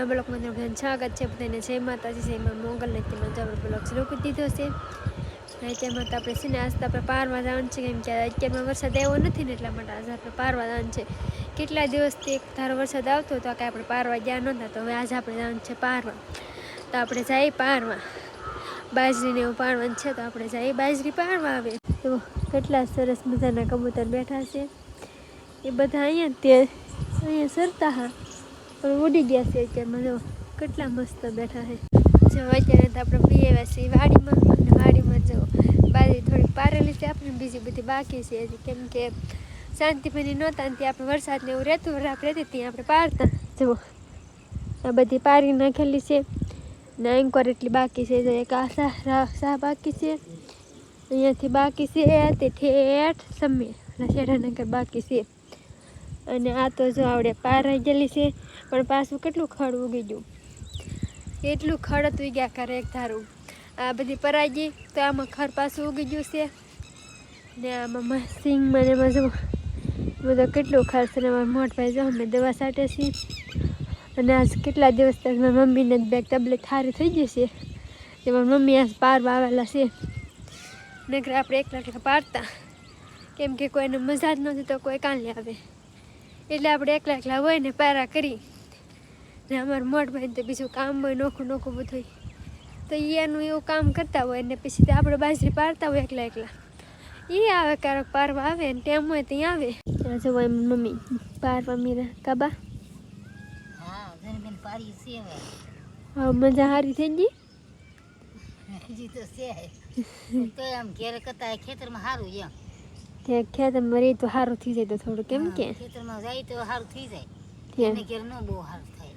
નવા બ્લોકમાં તમારું સ્વાગત છે. બધાને જય માતાજી, જય માં મોગલ ને તેમાં આપણે બ્લોક. શરૂ કરી દીધો છે. તેમાં તો આપણે છે ને આજ આપણે પારવા જવાનું છે, કેમ કે અત્યારમાં વરસાદ આવ્યો નથી ને એટલા માટે આજે આપણે પારવા જવાનું છે. કેટલા દિવસથી એક ધારો વરસાદ આવતો હતો કે આપણે પારવા ગયા નહોતા, તો હવે આજે આપણે જવાનું છે પારવા. તો આપણે જઈએ પારવા. બાજરીને એવું પાડવાનું છે, તો આપણે જઈએ બાજરી પાડવા આવે તો કેટલા સરસ મજાના કબૂતર બેઠા છે. એ બધા અહીંયા તે, અહીંયા સરતા હા. પણ ઉડી ગયા છે અત્યારમાં જો કેટલા મસ્ત બેઠા છે. જો, અત્યારે તો આપણે પી આવ્યા છીએ વાડીમાં. અને વાડીમાં જો બારી થોડીક પારેલી છે, આપણે બીજી બધી બાકી છે. કેમ કે શાંતિભાઈની નહોતા ને ત્યાં આપણે વરસાદને એવું રહેતું આપણે રહેતી ત્યાં આપણે પારતા. જુઓ આ બધી પારી નાખેલી છે. ને એન્કોર એટલી બાકી છે. જો, એક આ શાહ બાકી છે. અહીંયાથી બાકી છે તે ઠેઠ અને શેઢાનગર બાકી છે. અને આ તો જો આવડે પાર રહી ગયેલી છે, પણ પાછું કેટલું ખડ ઉગી ગયું? એટલું ખડ જ ગયા કરે એક ધારું. આ બધી પરાઈ ગઈ તો આમાં ખડ પાછું ઉગી ગયું છે. ને આમાં સિંગ મને એમાં જો બધું કેટલું ખર્ચ ને મોટ મોટભાઈ જો અમે દવા સાટે છીએ. અને આજ કેટલા દિવસ તક મારી મમ્મીને બેગ તબિયત સારી થઈ ગઈ છે. તે મારી મમ્મી આજ પારવા આવેલા છે. નકર આપણે એકલા એકલા પાડતા કેમ કે કોઈને મજા જ નથી તો કોઈ કાં લે આવે. એટલે આપણે એકલા એકલા હોય ને પારા કરી ને અમારા ભાઈને તો બીજું કામ હોય નોખું નોખું બધું તો એ એનું એવું કામ કરતા હોય ને પછી આપણે બાજરી પાડતા હોય એકલા એકલા. એ આવે ક્યારેક પારવા આવે ને ટેમ હોય ત્યાં આવે. ત્યાં જો એમ મમ્મી પારવા મીરા કાબા? હા પારી છે હા મજા સારી થઈ ગઈ? હજી તો છે. તો આમ ઘેર કરતા ખેતરમાં સારું એમ. તે ખેતરમાં રહી તો સારું થઈ જાય તો થોડું કેમ કે. ખેતરમાં જાય તો સારું થઈ જાય. એને ઘેર ન બહુ સારું થાય.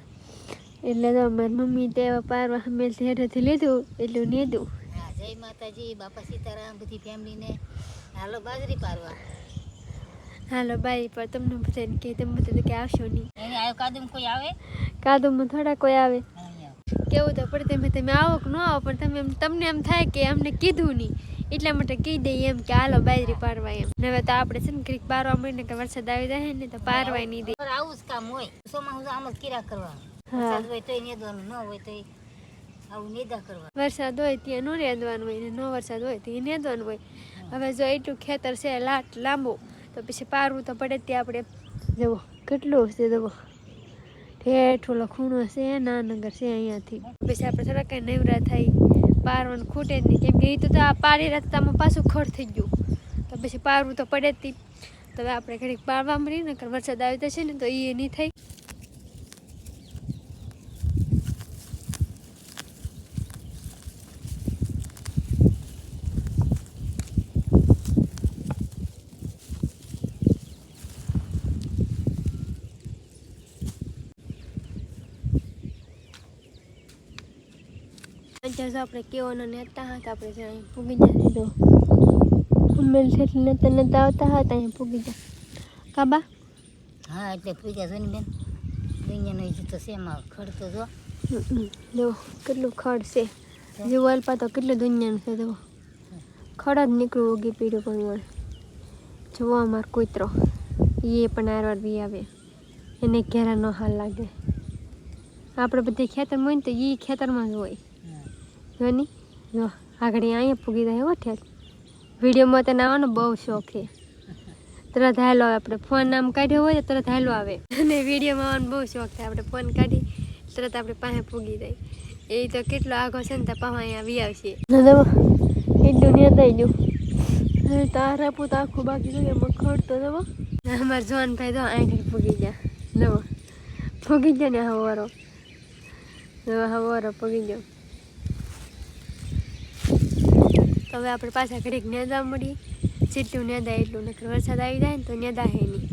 એટલે તો મારી મમ્મી તે પારવા અમે હેઠેથી લીધું એટલું લીધું હા જય માતાજી બાપા સીતારામ બધી ફેમિલીને. હાલો બાજરી પારવા. હાલો બાઈ પર તમને બધાને કે તમે બધા કે આવશો નહીં. આવ્યો કાદમ કોઈ આવે? કાદુમાં થોડા કોઈ આવે. કેવું તો પડે તમે તમે આવો કે ન આવો પણ તમે તમને એમ થાય કે અમને કીધું નહીં. એટલા માટે કહી દઈએ એમ કે હાલો બાજરી પારવા એમ. ને હવે તો આપણે છે ને ક્રીક પારવા મળીને કે વરસાદ આવી જાય ને તો પારવાય નહીં દે. આવું જ કામ હોય. ચોમાસું આમ જ કિરા કરવા વરસાદ હોય તો નેદવાનું ન હોય તો આવું નેદા કરવાનું. વરસાદ હોય ત્યાં નો રેદવાનું હોય ને ન વરસાદ હોય તો એ નેદવાનું હોય. હવે જો એટલું ખેતર છે લાટ લાંબુ તો પછી પારવું તો પડે ત્યાં આપણે. જવો કેટલું છે જવો ઠેઠ ઓલો ખૂણો છે નાનગર છે અહીંયાથી. પછી આપણે થોડા કંઈ નવરા થઈ પારવાનું ખૂટે જ નહીં. કેમ કે એ તો આ પાડી રસ્તામાં પાછું ખડ થઈ ગયું. તો પછી પારવું તો પડે જ નહીં. તો આપણે ઘડીક પારવા મળીએ ને વરસાદ આવી જશે ને, તો એ નહીં થાય. અત્યારે આપણે કેવાનો નેતા હતા આપણે જ્યાં પૂગી જશે તો ઉમેલ જેટલી નેતા નેતા આવતા હતા અહીંયા પૂગી જા કાબા હા એટલે પૂજા જનબેન દુનિયાનો હજી તો શેમાં ખડ તો જો. જો કેટલું ખડ છે. જેવું અલ્પા તો કેટલું દુનિયાનું છે જો. ખડ જ નીકળું ઉગી પીડ્યું પણ મળે જોવો અમાર કૂતરો. એ પણ આરવાર બી આવે. એને ઘેરા ન હાલ લાગે. આપણે બધી ખેતર હોય ને તો એ ખેતરમાં જ હોય. હા. જો, આગળ અહીંયા પૂગી જાય હો ઠેર વિડીયોમાં તને આવવાનો બહુ શોખ છે. તરત હાલો આવે આપણે ફોન આમ કાઢ્યો હોય તો તરત હાલો આવે. અને વિડીયોમાં આવવાનો બહુ શોખ થાય આપણે ફોન કાઢી, તરત આપણે પાસે પૂગી જાય. એ તો કેટલો આઘો છે ને તો પાછા અહીંયા વી આવશે. એટલું દુનિયા થઈ ગયું તારા પૂત આખું બાકી જોઈએ તો ખડતો જવો અમારા ભાઈ તો આઠ પૂગી ગયા. નવો પૂગી ગયા ને હવારો. હવારો પૂગી ગયો. તો હવે આપણે પાછા ઘડીક નેદા મળી જેટલું નેદા એટલું, નકર વરસાદ આવી જાય ને તો નેદા હે નહીં.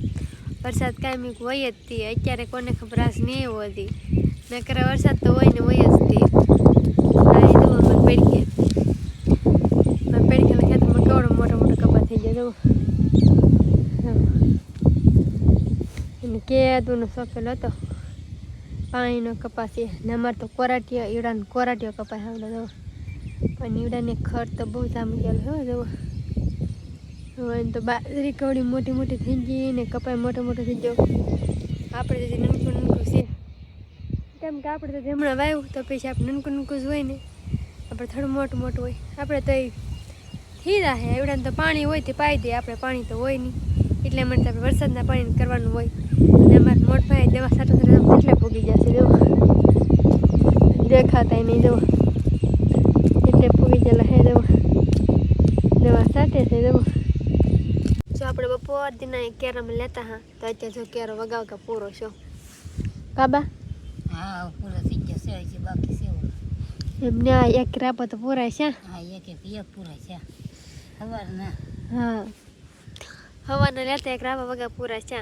વરસાદ કાયમી હોય જ તે, અત્યારે કોને ખબર આશ નહીં એવો હતી. નકર વરસાદ તો હોય ને હોય જ તે. આ એ જુઓ મને પડી ગયા. ખેતરમાં કેવડો મોટો મોટો કપા થઈ ગયો, જુઓ. કે કેદુનો સોંપેલો હતો. પાણીનો કપાસ છે ને અમારે તો કોરાટીઓ ઈડાનો કોરાટીઓ કપાસ આવડો પણ ઈડાને ખડ તો બહુ જામી ગયેલો હો, જુઓ. હવે તો બાજરી કવડી મોટી મોટી થઈ ગઈ ને કપાય મોટો મોટો થઈ ગયો. આપણે જે નમકું નમકું છે, કેમ કે આપણે તો જમણા વાવ્યું તો પછી આપણે નનકું નનકું જ હોય ને, આપણે થોડું મોટું મોટું હોય. આપણે તો હીરા હે, એવડાને તો પાણી હોય તે પાઈ દે આપણે પાણી તો હોય નહીં. એટલે મને આપણે વરસાદના પાણી કરવાનું હોય. અને અમારા મોટ ભાઈ દવા સાટો એટલે ભૂગી જશે જો દેખાતા નહીં દેવો ગયેલા હે દેવો. દવા સાટે છે દેવો. જો આપણે બપોર દિના કેરમ લેતા હા તો અત્યારે જો કેરો વગાવ કે પૂરો છો. કાબા? હા પૂરા થઈ ગયા છે હજી બાકી છે. એમને આ એક રાપો તો પૂરા છે. હા એક એક એક પૂરા છે. સવારના હા. હવાના લેતા એક રાપા વગા પૂરા છે.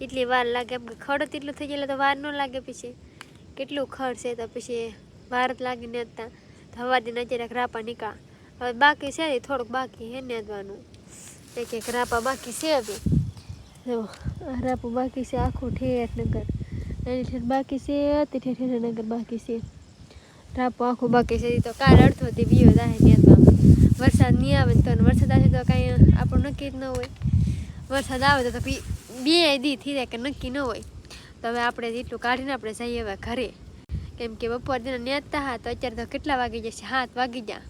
એટલી વાર લાગે એમ કે ખડ તેટલું એટલું થઈ ગયેલું તો વાર ન લાગે પછી. કેટલું ખડ છે તો પછી વાર જ લાગી ને હતા. તો હવા દિન અત્યારે રાપા નીકા હવે બાકી છે થોડુંક બાકી હે નેદવાનું. એક એક રાપા બાકી છે હવે. જો રાપું બાકી છે આખું ઠેઠ નગર નાની ઠેઠ બાકી છે, તે ઠેઠ ઠેઠ નગર બાકી છે. રાપો આખું બાકી છે તો કાલ અડધોથી બીયો થાય નેદવામાં. વરસાદ નહીં આવે તો વરસાદ આવે તો કાંઈ આપણું નક્કી જ ન હોય. વરસાદ આવે તો તો બે દી થઈ જાય કે નક્કી ન હોય. તો હવે આપણે એટલું કાઢીને આપણે જઈએ હવે ઘરે. કેમ કે બપોર દિન નેતા હા તો અત્યારે તો કેટલા વાગી જશે હાથ વાગી ગયા.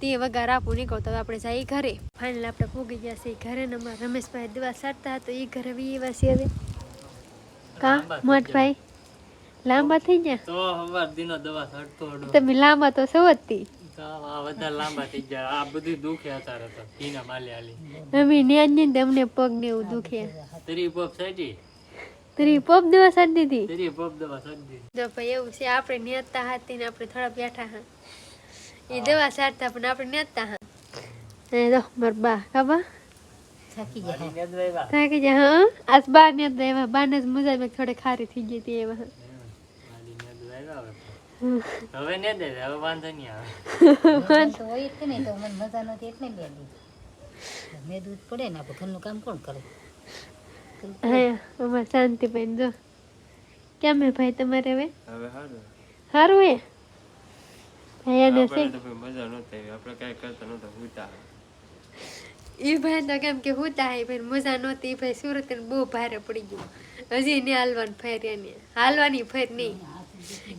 તે વગર આપું નીકળો તો આપણે જઈએ ઘરે. ફાઇનલ આપણે પૂગી ગયા છે ઘરે ને અમારા રમેશભાઈ દવા સારતા હતા તો એ ઘરે બી એવા છે હવે. કા? મોટભાઈ? લાંબા થઈ ગયા? તો હવાર દિનો દવા સારતો હડો તમે લાંબા તો સૌ હતી પગ ને એવું દુખે. તરી પોપ સાજી દવા સારી દીધી તરી પપ દવા દીધી જો ભાઈ એવું છે આપણે નેતા હતી ને આપણે થોડા બેઠા હા. એ દવા સારતા પણ આપણે નેતા હા. એ તો માર બા કાબા થાકી જાય થાકી જા હા આજ બા ને એવા બાને જ મજા મેં થોડી ખારી થઈ ગઈ હતી એવા. હવે હવે ને દે હવે વાંધો નહીં આવે. તો હોય જ નહીં તો મને મજા નથી એટલે બે દી. મેં દૂધ પડે ને આપણે ઘરનું કામ કોણ કરે? હા અમારે શાંતિ બેન જો. કેમ હે ભાઈ તમારે હવે? હવે હારું. સારું હે? ભાઈ એને છે? મજા નહોતી આવી. આપણે કાંઈ કરતા નહોતા હુતા. એ ભાઈ તો કેમ કે હુતા હે ભાઈ મજા નહોતી. એ ભાઈ સુરત ને બહુ ભારે પડી ગયું. હજી ને હાલવાની ફેર એને. હાલવાની ફેર નહીં.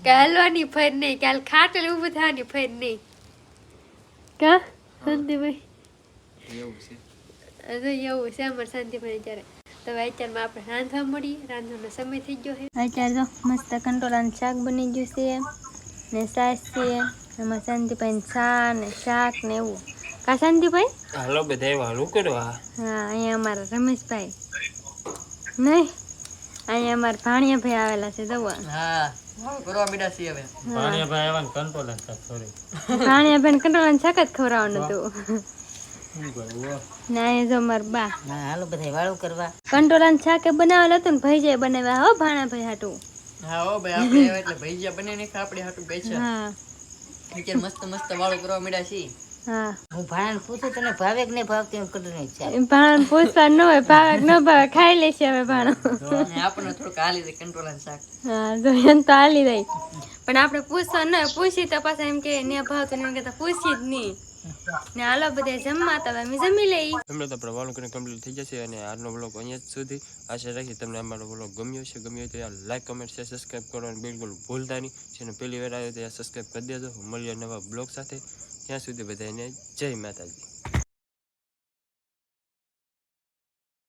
કે હાલવાની ફેર નહીં કાલ ખાટલ ઉભું ઊભું થવાની ફેર નહીં. કા? શાંતિભાઈ એવું છે. હજુ એવું છે અમારે શાંતિભાઈ ત્યારે તો અત્યારમાં આપણે રાંધવા મળીએ. રાંધવાનો સમય થઈ ગયો છે. અત્યારે તો મસ્ત કંટોળાનું શાક બની ગયું છે. ને સાસ છે એમાં શાંતિભાઈ ચા ને શાક ને એવું. કા શાંતિભાઈ? હાલો બધા એવા હાલું કરવા. હા અહીંયા અમારા રમેશભાઈ. નહીં અહીંયા અમારા ભાણિયાભાઈ આવેલા છે દવા હા ભાણિયાભાઈ કંટોળાનું શાક જ ખવડાવવાનું હતું. ને અહીંયા જો અમારા બા. હા હાલો બધા વાળું કરવા. કંટોળાનું શાક એ હતું ને ભાઈ બનાવ્યા હો ભાણા ભાઈ હાટું. હા ઓ ભાઈ આપણે આવ્યા એટલે ભજીયા બને ને આપણે હાટું બેસ્યા હા. અત્યારે મસ્ત મસ્ત વાળો કરવા મળ્યા છીએ હું. ભાણાને પૂછું તને ભાવે કે નહીં ભાવતી? હું કરું નહીં ચાલ. ભાણા પૂછવા ન હોય ભાવે ન ભાવે ખાઈ લેશે હવે ભાણો. આપણને થોડુંક હાલી દે કંટ્રોલ શાક. હા એમ તો હાલી જાય પણ આપણે પૂછવા ન હોય પૂછી તો પાછા એમ કે ને ભાવતું એમ પૂછી જ નહીં. ને હાલો બધા જમવા તો અમે જમી લઈ હમણાં તો આપણે વાલું કરીને કમ્પ્લીટ થઈ જશે અને આજનો બ્લોગ અહીંયા સુધી. આશા રાખી તમને અમારો બ્લોગ ગમ્યો છે ગમ્યો તો યાર લાઈક કમેન્ટ શેર સબસ્ક્રાઈબ કરવાનું બિલકુલ ભૂલતા નહીં. જેને પહેલી વાર આવ્યો તો યાર સબસ્ક્રાઈબ કરી દેજો. મળીએ નવા બ્લોગ સાથે. ત્યાં સુધી બધાને જય માતાજી.